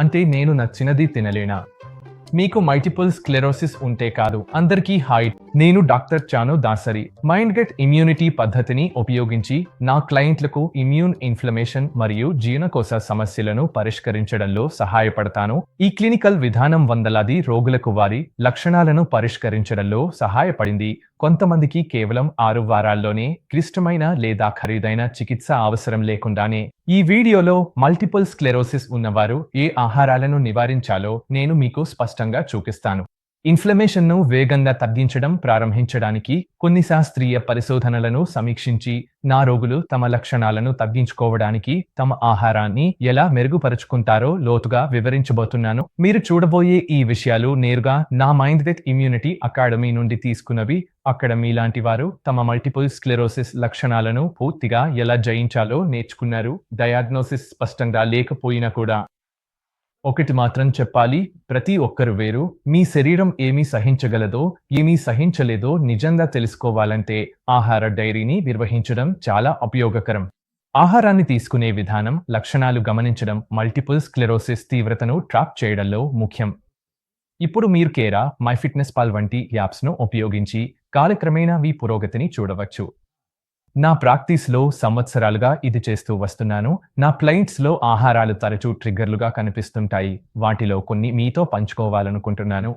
అంటే నేను నచ్చినది తినలేనా? మీకు మల్టిపుల్ స్క్లెరోసిస్ ఉంటే కాదు అందరికీ హాయ్ నేను doctor Chanu Dasari. Mind gut immunity పద్ధతిని ఉపయోగించి నా క్లయింట్లకు ఇమ్యూన్ ఇన్ఫ్లమేషన్ మరియు జీర్ణకోశ సమస్యలను పరిష్కరించడంలో సహాయపడతాను. ఈ క్లినికల్ విధానం వందలాది రోగులకు వారి లక్షణాలను పరిష్కరించడంలో సహాయపడింది. కొంతమందికి కేవలం ఆరు వారాల్లోనే క్లిష్టమైన లేదా ఖరీదైన చికిత్స అవసరం లేకుండానే ఈ వీడియోలో మల్టిపుల్ స్క్లెరోసిస్ ఉన్నవారు ఏ ఆహారాలను నివారించాలో నేను మీకు స్పష్టంగా చూపిస్తాను. ఇన్ఫ్లమేషన్ను వేగంగా తగ్గించడం ప్రారంభించడానికి కొన్ని శాస్త్రీయ పరిశోధనలను సమీక్షించి నా రోగులు తమ లక్షణాలను తగ్గించుకోవడానికి తమ ఆహారాన్ని ఎలా మెరుగుపరుచుకుంటారో లోతుగా వివరించబోతున్నాను. మీరు చూడబోయే ఈ విషయాలు నేరుగా నా మైండ్ విత్ ఇమ్యూనిటీ అకాడమీ నుండి తీసుకున్నవి. అక్కడ మీలాంటి వారు తమ మల్టిపుల్ స్క్లెరోసిస్ లక్షణాలను పూర్తిగా ఎలా జయించాలో నేర్చుకున్నారు. డయాగ్నోసిస్ స్పష్టంగా లేకపోయినా కూడా ఒకటి మాత్రం చెప్పాలి ప్రతి ఒక్కరు వేరు. మీ శరీరం ఏమీ సహించగలదో ఏమీ సహించలేదో నిజంగా తెలుసుకోవాలంటే ఆహార డైరీని నిర్వహించడం చాలా ఉపయోగకరం. ఆహారాన్ని తీసుకునే విధానం లక్షణాలు గమనించడం మల్టిపుల్ స్క్లెరోసిస్ తీవ్రతను ట్రాప్ చేయడంలో ముఖ్యం. ఇప్పుడు మీరు కేరా మై ఫిట్నెస్ పాల్ వంటి యాప్స్ను ఉపయోగించి కాలక్రమేణా మీ పురోగతిని చూడవచ్చు. నా ప్రాక్టీస్లో సంవత్సరాలుగా ఇది చేస్తూ వస్తున్నాను. నా క్లయింట్స్లో ఆహారాలు తరచూ ట్రిగ్గర్లుగా కనిపిస్తుంటాయి. వాటిలో కొన్ని మీతో పంచుకోవాలనుకుంటున్నాను.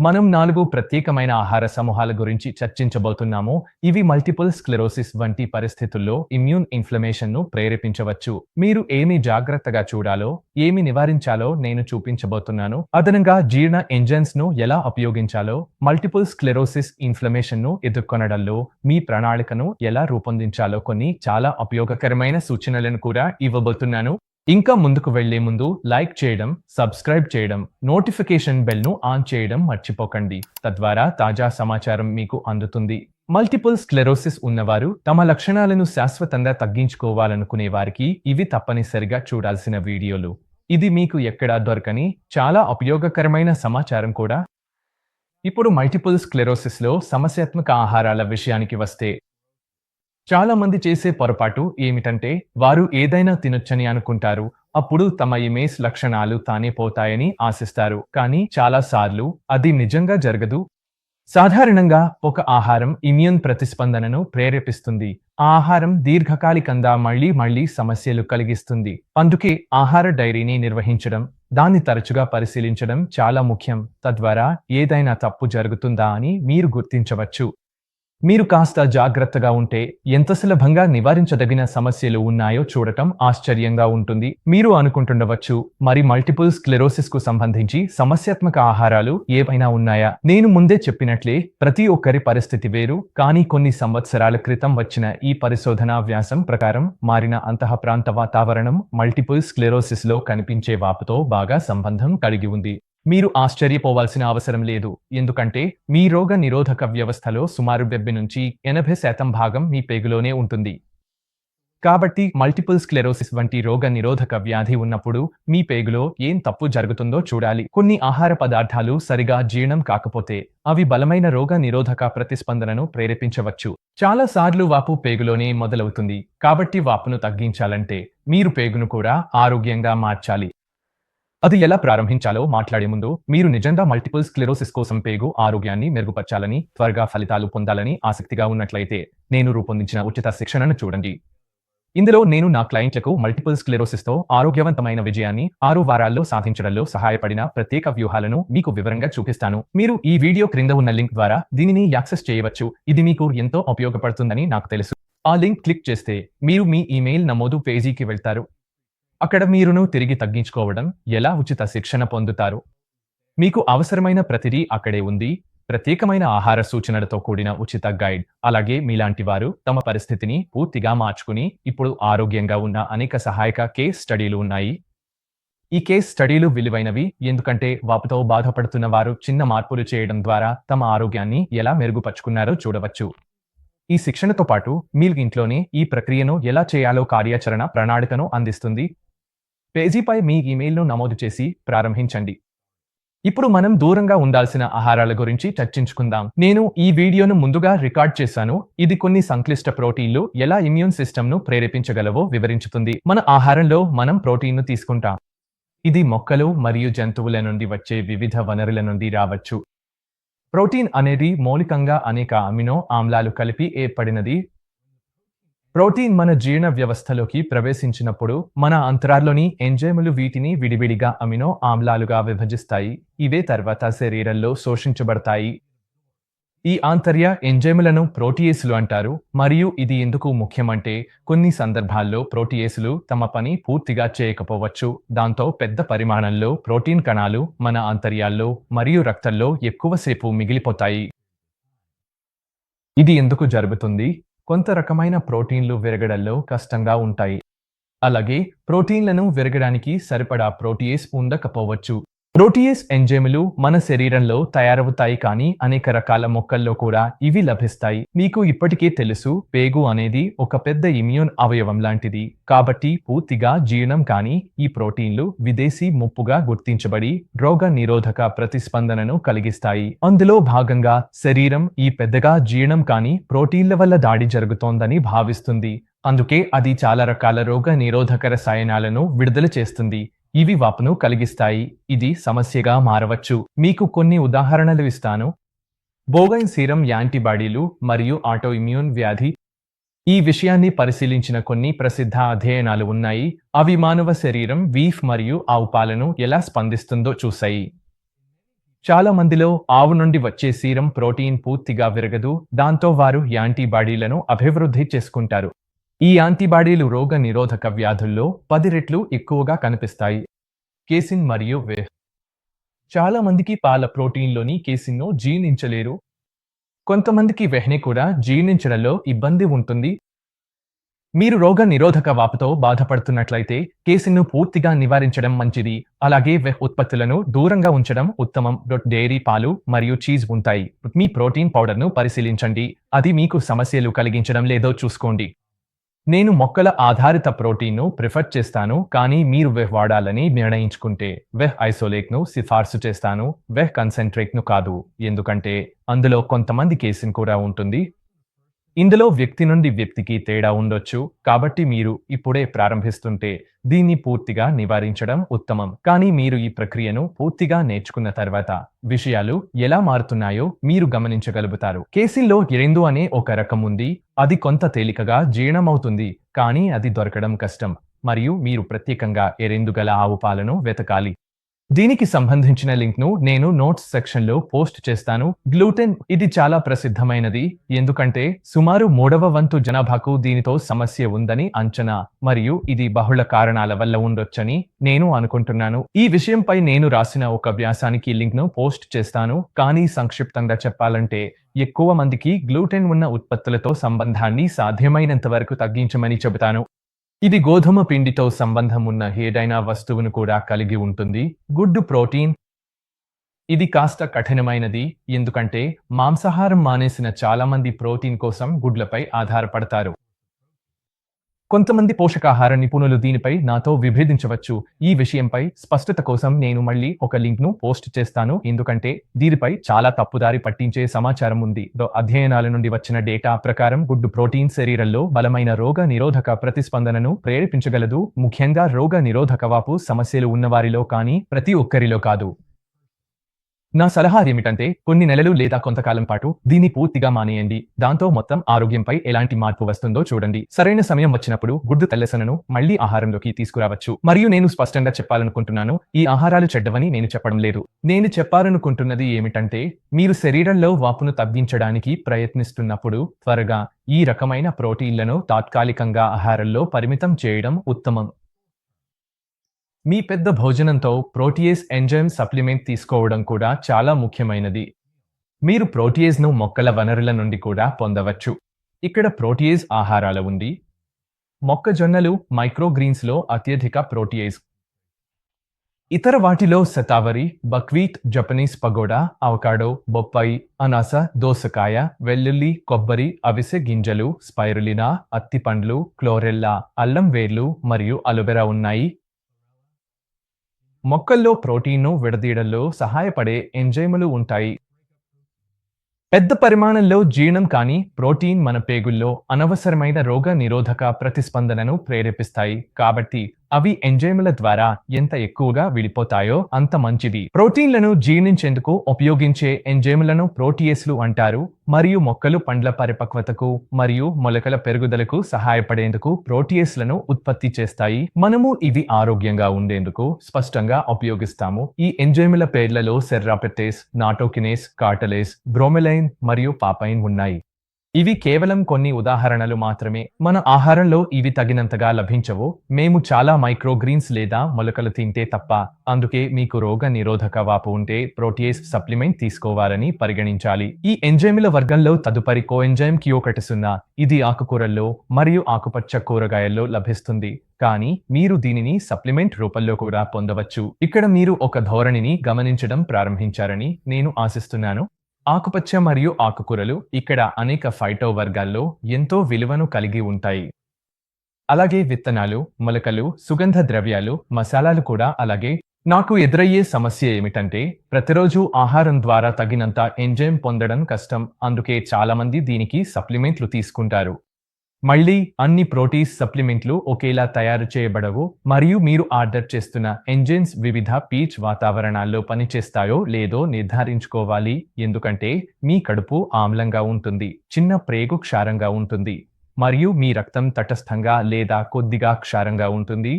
మనం నాలుగు ప్రత్యేకమైన ఆహార సమూహాల గురించి చర్చించబోతున్నాము. ఇవి మల్టిపుల్ స్క్లెరోసిస్ వంటి పరిస్థితుల్లో ఇమ్యూన్ ఇన్ఫ్లమేషన్ను ప్రేరేపించవచ్చు. మీరు ఏమి జాగ్రత్తగా చూడాలో ఏమి నివారించాలో నేను చూపించబోతున్నాను. అదనంగా జీర్ణ ఎంజైన్స్ను ఎలా ఉపయోగించాలో మల్టిపుల్ స్క్లెరోసిస్ ఇన్ఫ్లమేషన్ను ఎదుర్కొనడంలో మీ ప్రణాళికను ఎలా రూపొందించాలో కొన్ని చాలా ఉపయోగకరమైన సూచనలను కూడా ఇవ్వబోతున్నాను. ఇంకా ముందుకు వెళ్ళే ముందు లైక్ చేయడం సబ్స్క్రైబ్ చేయడం నోటిఫికేషన్ బెల్ను ఆన్ చేయడం మర్చిపోకండి. తద్వారా తాజా సమాచారం మీకు అందుతుంది. మల్టిపుల్ స్క్లెరోసిస్ ఉన్నవారు తమ లక్షణాలను శాశ్వతంగా తగ్గించుకోవాలనుకునే వారికి ఇవి తప్పనిసరిగా చూడాల్సిన వీడియోలు. ఇది మీకు ఎక్కడా దొరకని చాలా ఉపయోగకరమైన సమాచారం కూడా. ఇప్పుడు మల్టిపుల్ స్క్లెరోసిస్లో సమస్యాత్మక ఆహారాల విషయానికి వస్తే చాలా మంది చేసే పొరపాటు ఏమిటంటే వారు ఏదైనా తినొచ్చని అనుకుంటారు. అప్పుడు తమ ఇమేజ్ లక్షణాలు తానే పోతాయని ఆశిస్తారు. కానీ చాలా సార్లు అది నిజంగా జరగదు. సాధారణంగా ఒక ఆహారం ఇమ్యూన్ ప్రతిస్పందనను ప్రేరేపిస్తుంది. ఆ ఆహారం దీర్ఘకాలికంగా మళ్ళీ మళ్ళీ సమస్యలు కలిగిస్తుంది. అందుకే ఆహార డైరీని నిర్వహించడం దాన్ని తరచుగా పరిశీలించడం చాలా ముఖ్యం. తద్వారా ఏదైనా తప్పు జరుగుతుందా అని మీరు గుర్తించవచ్చు. మీరు కాస్త జాగ్రత్తగా ఉంటే ఎంత సులభంగా నివారించదగిన సమస్యలు ఉన్నాయో చూడటం ఆశ్చర్యంగా ఉంటుంది. మీరు అనుకుంటుండవచ్చు మరి మల్టిపుల్ స్క్లెరోసిస్కు సంబంధించి సమస్యాత్మక ఆహారాలు ఏవైనా ఉన్నాయా? నేను ముందే చెప్పినట్లే ప్రతి ఒక్కరి పరిస్థితి వేరు కానీ కొన్ని సంవత్సరాల క్రితం వచ్చిన ఈ పరిశోధనా వ్యాసం ప్రకారం మారిన అంతః ప్రాంత వాతావరణం మల్టిపుల్ స్క్లెరోసిస్లో కనిపించే వాపుతో బాగా సంబంధం కలిగి ఉంది. మీరు ఆశ్చర్యపోవాల్సిన అవసరం లేదు. ఎందుకంటే మీ రోగ నిరోధక వ్యవస్థలో సుమారు డెబ్బై నుంచి ఎనభై శాతం భాగం మీ పేగులోనే ఉంటుంది. కాబట్టి మల్టిపుల్ స్క్లెరోసిస్ వంటి రోగ నిరోధక వ్యాధి ఉన్నప్పుడు మీ పేగులో ఏం తప్పు జరుగుతుందో చూడాలి. కొన్ని ఆహార పదార్థాలు సరిగా జీర్ణం కాకపోతే అవి బలమైన రోగ నిరోధక ప్రతిస్పందనను ప్రేరేపించవచ్చు. చాలా సార్లు వాపు పేగులోనే మొదలవుతుంది. కాబట్టి వాపును తగ్గించాలంటే మీరు పేగును కూడా ఆరోగ్యంగా మార్చాలి. అది ఎలా ప్రారంభించాలో మాట్లాడే ముందు మీరు నిజంగా మల్టిపుల్ స్క్లెరోసిస్ కోసం పేగు ఆరోగ్యాన్ని మెరుగుపరచాలని త్వరగా ఫలితాలు పొందాలని ఆసక్తిగా ఉన్నట్లయితే నేను రూపొందించిన ఉచిత శిక్షణను చూడండి. ఇందులో నేను నా క్లయింట్లకు మల్టిపుల్ స్క్లెరోసిస్తో ఆరోగ్యవంతమైన విజయాన్ని ఆరు వారాల్లో సాధించడంలో సహాయపడిన ప్రత్యేక వ్యూహాలను మీకు వివరంగా చూపిస్తాను. మీరు ఈ వీడియో క్రింద ఉన్న లింక్ ద్వారా దీనిని యాక్సెస్ చేయవచ్చు. ఇది మీకు ఎంతో ఉపయోగపడుతుందని నాకు తెలుసు. ఆ లింక్ క్లిక్ చేస్తే మీరు మీ ఇమెయిల్ నమోదు పేజీకి వెళ్తారు. అక్కడ మీరును తిరిగి తగ్గించుకోవడం ఎలా ఉచిత శిక్షణ పొందుతారు? మీకు అవసరమైన ప్రతిదీ అక్కడే ఉంది. ప్రత్యేకమైన ఆహార సూచనలతో కూడిన ఉచిత గైడ్. అలాగే మీలాంటి వారు తమ పరిస్థితిని పూర్తిగా మార్చుకుని ఇప్పుడు ఆరోగ్యంగా ఉన్న అనేక సహాయక కేస్ స్టడీలు ఉన్నాయి. ఈ కేస్ స్టడీలు విలువైనవి. ఎందుకంటే వాపుతో బాధపడుతున్న వారు చిన్న మార్పులు చేయడం ద్వారా తమ ఆరోగ్యాన్ని ఎలా మెరుగుపరుచుకున్నారో చూడవచ్చు. ఈ శిక్షణతో పాటు మీరు ఇంట్లోనే ఈ ప్రక్రియను ఎలా చేయాలో కార్యాచరణ ప్రణాళికను అందిస్తుంది. పేజీపై మీ ఇమెయిల్ను నమోదు చేసి ప్రారంభించండి. ఇప్పుడు మనం దూరంగా ఉండాల్సిన ఆహారాల గురించి చర్చించుకుందాం. నేను ఈ వీడియోను ముందుగా రికార్డ్ చేశాను. ఇది కొన్ని సంక్లిష్ట ప్రోటీన్లు ఎలా ఇమ్యూన్ సిస్టమ్ను ప్రేరేపించగలవో వివరించుతుంది. మన ఆహారంలో మనం ప్రోటీన్ను తీసుకుంటాం. ఇది మొక్కలు మరియు జంతువుల నుండి వచ్చే వివిధ వనరుల నుండి రావచ్చు. ప్రోటీన్ అనేది మౌలికంగా అనేక అమినో ఆమ్లాలు కలిపి ఏర్పడినది ప్రోటీన్ మన జీర్ణ వ్యవస్థలోకి ప్రవేశించినప్పుడు మన అంతరాల్లోని ఎంజైములు వీటిని విడివిడిగా అమినో ఆమ్లాలుగా విభజిస్తాయి. ఇవే తర్వాత శరీరంలో శోషించబడతాయి. ఈ ఆంతర్య ఎంజైములను ప్రోటీయేసులు అంటారు. మరియు ఇది ఎందుకు ముఖ్యమంటే కొన్ని సందర్భాల్లో ప్రోటీయేసులు తమ పని పూర్తిగా చేయకపోవచ్చు. దాంతో పెద్ద పరిమాణంలో ప్రోటీన్ కణాలు మన ఆంతర్యాల్లో మరియు రక్తంలో ఎక్కువసేపు మిగిలిపోతాయి. ఇది ఎందుకు జరుగుతుంది? కొంత రకమైన ప్రోటీన్లు విరగడంలో కష్టంగా ఉంటాయి. అలాగే ప్రోటీన్లను విరగడానికి సరిపడా ప్రోటీయేస్ ఉండకపోవచ్చు. ప్రోటీయస్ ఎంజైములు మన శరీరంలో తయారవుతాయి కానీ అనేక రకాల మొక్కల్లో కూడా ఇవి లభిస్తాయి. మీకు ఇప్పటికే తెలుసు పేగు అనేది ఒక పెద్ద ఇమ్యూన్ అవయవం లాంటిది. కాబట్టి పూర్తిగా జీర్ణం కానీ ఈ ప్రోటీన్లు విదేశీ ముప్పుగా గుర్తించబడి రోగ నిరోధక ప్రతిస్పందనను కలిగిస్తాయి. అందులో భాగంగా శరీరం ఈ పెద్దగా జీర్ణం కాని ప్రోటీన్ల వల్ల దాడి జరుగుతోందని భావిస్తుంది. అందుకే అది చాలా రకాల రోగ నిరోధక రసాయనాలను విడుదల చేస్తుంది. ఇవి వాపును కలిగిస్తాయి. ఇది సమస్యగా మారవచ్చు. మీకు కొన్ని ఉదాహరణలు ఇస్తాను. బోగైన్ సీరం యాంటీబాడీలు మరియు ఆటోఇమ్యూన్ వ్యాధి. ఈ విషయాన్ని పరిశీలించిన కొన్ని ప్రసిద్ధ అధ్యయనాలు ఉన్నాయి. అవి మానవ శరీరం వీఫ్ మరియు ఆవు పాలను ఎలా స్పందిస్తుందో చూశాయి. చాలా మందిలో ఆవు నుండి వచ్చే సీరం ప్రోటీన్ పూర్తిగా విరగదు. దాంతో వారు యాంటీబాడీలను అభివృద్ధి చేసుకుంటారు. ఈ యాంటీబాడీలు రోగ నిరోధక వ్యాధుల్లో పది రెట్లు ఎక్కువగా కనిపిస్తాయి. కేసిన్ మరియు వే చాలా మందికి పాల ప్రోటీన్లోని కేసిన్ను జీర్ణించలేరు. కొంతమందికి వెహ్ని కూడా జీర్ణించడంలో ఇబ్బంది ఉంటుంది. మీరు రోగ నిరోధక వాపుతో బాధపడుతున్నట్లయితే కేసిన్ను పూర్తిగా నివారించడం మంచిది. అలాగే వెహ్ ఉత్పత్తులను దూరంగా ఉంచడం ఉత్తమం. డైరీ పాలు మరియు చీజ్ ఉంటాయి. మీ ప్రోటీన్ పౌడర్ను పరిశీలించండి. అది మీకు సమస్యలు కలిగించడం లేదో చూసుకోండి. నేను మొక్కల ఆధారిత ప్రోటీన్ను ప్రిఫర్ చేస్తాను కానీ మీరు వెహ్ వాడాలని నిర్ణయించుకుంటే వెహ్ ఐసోలేట్ను సిఫార్సు చేస్తాను వెహ్ కన్సెంట్రేట్ను కాదు. ఎందుకంటే అందులో కొంతమంది కేసిన్ కూడా ఉంటుంది. ఇందులో వ్యక్తి నుండి వ్యక్తికి తేడా ఉండొచ్చు. కాబట్టి మీరు ఇప్పుడే ప్రారంభిస్తుంటే దీన్ని పూర్తిగా నివారించడం ఉత్తమం. కానీ మీరు ఈ ప్రక్రియను పూర్తిగా నేర్చుకున్న తర్వాత విషయాలు ఎలా మారుతున్నాయో మీరు గమనించగలుగుతారు. కేసీల్లో ఎరెందు అనే ఒక రకం ఉంది. అది కొంత తేలికగా జీర్ణమవుతుంది. కానీ అది దొరకడం కష్టం. మరియు మీరు ప్రత్యేకంగా ఎరెందు గల ఆవు పాలను వెతకాలి. దీనికి సంబంధించిన లింక్ను నేను నోట్స్ సెక్షన్లో పోస్ట్ చేస్తాను. గ్లూటెన్ ఇది చాలా ప్రసిద్ధమైనది. ఎందుకంటే సుమారు మూడవ వంతు జనాభాకు దీనితో సమస్య ఉందని అంచనా మరియు ఇది బహుళ కారణాల వల్ల ఉండొచ్చని నేను అనుకుంటున్నాను. ఈ విషయంపై నేను రాసిన ఒక వ్యాసానికి లింక్ను పోస్ట్ చేస్తాను. కానీ సంక్షిప్తంగా చెప్పాలంటే ఎక్కువ మందికి గ్లూటెన్ ఉన్న ఉత్పత్తులతో సంబంధాన్ని సాధ్యమైనంత వరకు తగ్గించమని చెబుతాను. ఇది గోధుమ పిండితో సంబంధం ఉన్న ఏదైనా వస్తువును కూడా కలిగి ఉంటుంది. గుడ్డు ప్రోటీన్. ఇది కాస్త కఠినమైనది ఎందుకంటే మాంసాహారం మానేసిన చాలా మంది ప్రోటీన్ కోసం గుడ్లపై ఆధారపడతారు. కొంతమంది పోషకాహార నిపుణులు దీనిపై నాతో విభేదించవచ్చు. ఈ విషయంపై స్పష్టత కోసం నేను మళ్ళీ ఒక లింక్ను పోస్ట్ చేస్తాను. ఎందుకంటే దీనిపై చాలా తప్పుదారి పట్టించే సమాచారం ఉంది. దో అధ్యయనాల నుండి వచ్చిన డేటా ప్రకారం గుడ్డు ప్రోటీన్ శరీరంలో బలమైన రోగ నిరోధక ప్రతిస్పందనను ప్రేరేపించగలదు. ముఖ్యంగా రోగ నిరోధక వాపు సమస్యలు ఉన్నవారిలో కానీ ప్రతి ఒక్కరిలో కాదు. నా సలహా ఏమిటంటే కొన్ని నెలలు లేదా కొంతకాలం పాటు దీన్ని పూర్తిగా మానేయండి. దాంతో మొత్తం ఆరోగ్యంపై ఎలాంటి మార్పు వస్తుందో చూడండి. సరైన సమయం వచ్చినప్పుడు గుడ్డు తెల్లసనను మళ్ళీ ఆహారంలోకి తీసుకురావచ్చు. మరియు నేను స్పష్టంగా చెప్పాలనుకుంటున్నాను ఈ ఆహారాలు చెడ్డవని నేను చెప్పడం లేదు. నేను చెప్పాలనుకుంటున్నది ఏమిటంటే మీరు శరీరంలో వాపును తగ్గించడానికి ప్రయత్నిస్తున్నప్పుడు త్వరగా ఈ రకమైన ప్రోటీన్లను తాత్కాలికంగా ఆహారంలో పరిమితం చేయడం ఉత్తమం. మీ పెద్ద భోజనంతో ప్రోటీయేస్ ఎంజైమ్ సప్లిమెంట్ తీసుకోవడం కూడా చాలా ముఖ్యమైనది. మీరు ప్రోటీయేస్ను మొక్కల వనరుల నుండి కూడా పొందవచ్చు. ఇక్కడ ప్రోటీయేస్ ఆహారాల ఉంది మొక్కజొన్నలు మైక్రోగ్రీన్స్లో అత్యధిక ప్రోటీయేస్. ఇతర వాటిలో shatavari buckwheat Japanese pagoda avocado బొప్పాయి అనాస దోసకాయ వెల్లుల్లి కొబ్బరి అవిసె గింజలు స్పైరులినా అత్తిపండ్లు క్లోరెల్లా అల్లం వేర్లు మరియు అలోవెరా ఉన్నాయి. మొక్కల్లో ప్రోటీన్ను విడదీయడంలో సహాయపడే ఎంజైములు ఉంటాయి. పెద్ద పరిమాణంలో జీర్ణం కాని ప్రోటీన్ మన పేగుల్లో అనవసరమైన రోగ నిరోధక ప్రతిస్పందనను ప్రేరేపిస్తాయి. కాబట్టి అవి ఎంజైముల ద్వారా ఎంత ఎక్కువగా విడిపోతాయో అంత మంచిది ప్రోటీన్లను జీర్ణించేందుకు ఉపయోగించే ఎంజైములను ప్రోటీయస్లు అంటారు. మరియు మొక్కలు పండ్ల పరిపక్వతకు మరియు మొలకల పెరుగుదలకు సహాయపడేందుకు ప్రోటీయస్లను ఉత్పత్తి చేస్తాయి. మనము ఇవి ఆరోగ్యంగా ఉండేందుకు స్పష్టంగా ఉపయోగిస్తాము. ఈ ఎంజైముల పేర్లలో సెర్రాపెటేస్ నాటోకినేస్ కార్టలేస్ బ్రోమెలైన్ మరియు పాపైన్ ఉన్నాయి. ఇవి కేవలం కొన్ని ఉదాహరణలు మాత్రమే. మన ఆహారంలో ఇవి తగినంతగా లభించవు. మేము చాలా మైక్రోగ్రీన్స్ లేదా మొలకలు తింటే తప్ప అందుకే మీకు రోగ నిరోధక వాపు ఉంటే ప్రోటీస్ సప్లిమెంట్ తీసుకోవాలని పరిగణించాలి. ఈ ఎంజైముల వర్గంలో తదుపరి కోఎంజైమ్ సున్నా ఇది ఆకుకూరల్లో మరియు ఆకుపచ్చ కూరగాయల్లో లభిస్తుంది. కానీ మీరు దీనిని సప్లిమెంట్ రూపంలో కూడా పొందవచ్చు. ఇక్కడ మీరు ఒక ధోరణిని గమనించడం ప్రారంభించారని నేను ఆశిస్తున్నాను. ఆకుపచ్చ మరియు ఆకుకూరలు ఇక్కడ అనేక ఫైటో వర్గాల్లో ఎంతో విలువను కలిగి ఉంటాయి. అలాగే విత్తనాలు మొలకలు సుగంధ ద్రవ్యాలు మసాలాలు కూడా అలాగే. నాకు ఎదురయ్యే సమస్య ఏమిటంటే ప్రతిరోజు ఆహారం ద్వారా తగినంత ఎంజైమ్ పొందడం కష్టం. అందుకే చాలామంది దీనికి సప్లిమెంట్లు తీసుకుంటారు. మళ్ళీ అన్ని ప్రోటీస్ సప్లిమెంట్లు ఒకేలా తయారు చేయబడవు. మరియు మీరు ఆర్డర్ చేస్తున్న ఎంజిన్స్ వివిధ పీచ్ వాతావరణాల్లో పనిచేస్తాయో లేదో నిర్ధారించుకోవాలి. ఎందుకంటే మీ కడుపు ఆమ్లంగా ఉంటుంది చిన్న ప్రేగు క్షారంగా ఉంటుంది మరియు మీ రక్తం తటస్థంగా లేదా కొద్దిగా క్షారంగా ఉంటుంది.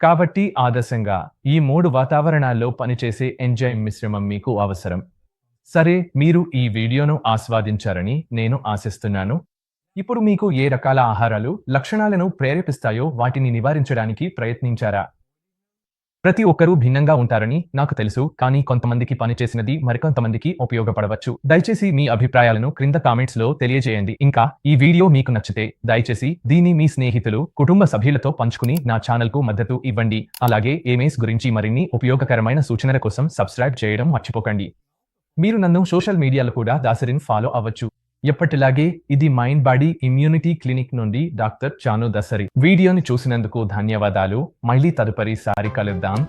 కాబట్టి ఆదర్శంగా ఈ మూడు వాతావరణాల్లో పనిచేసే ఎంజైమ్ మిశ్రమం మీకు అవసరం. సరే మీరు ఈ వీడియోను ఆస్వాదించారని నేను ఆశిస్తున్నాను. ఇప్పుడు మీకు ఏ రకాల ఆహారాలు లక్షణాలను ప్రేరేపిస్తాయో వాటిని నివారించడానికి ప్రయత్నించారా? ప్రతి ఒక్కరూ భిన్నంగా ఉంటారని నాకు తెలుసు కానీ కొంతమందికి పనిచేసినది మరికొంతమందికి ఉపయోగపడవచ్చు. దయచేసి మీ అభిప్రాయాలను క్రింద కామెంట్స్లో తెలియజేయండి. ఇంకా ఈ వీడియో మీకు నచ్చితే దయచేసి దీన్ని మీ స్నేహితులు కుటుంబ సభ్యులతో పంచుకుని నా ఛానల్కు మద్దతు ఇవ్వండి. అలాగే ఏమేస్ గురించి మరిన్ని ఉపయోగకరమైన సూచనల కోసం సబ్స్క్రైబ్ చేయడం మర్చిపోకండి. మీరు నన్ను సోషల్ మీడియాలో కూడా దాసరిన్ ఫాలో అవ్వచ్చు. ఎప్పటిలాగే ఇది మైండ్ బాడీ ఇమ్యూనిటీ క్లినిక్ నుండి డాక్టర్ చాను దసరి. వీడియోని చూసినందుకు ధన్యవాదాలు. మళ్ళీ తదుపరి సారి కలుద్దాం.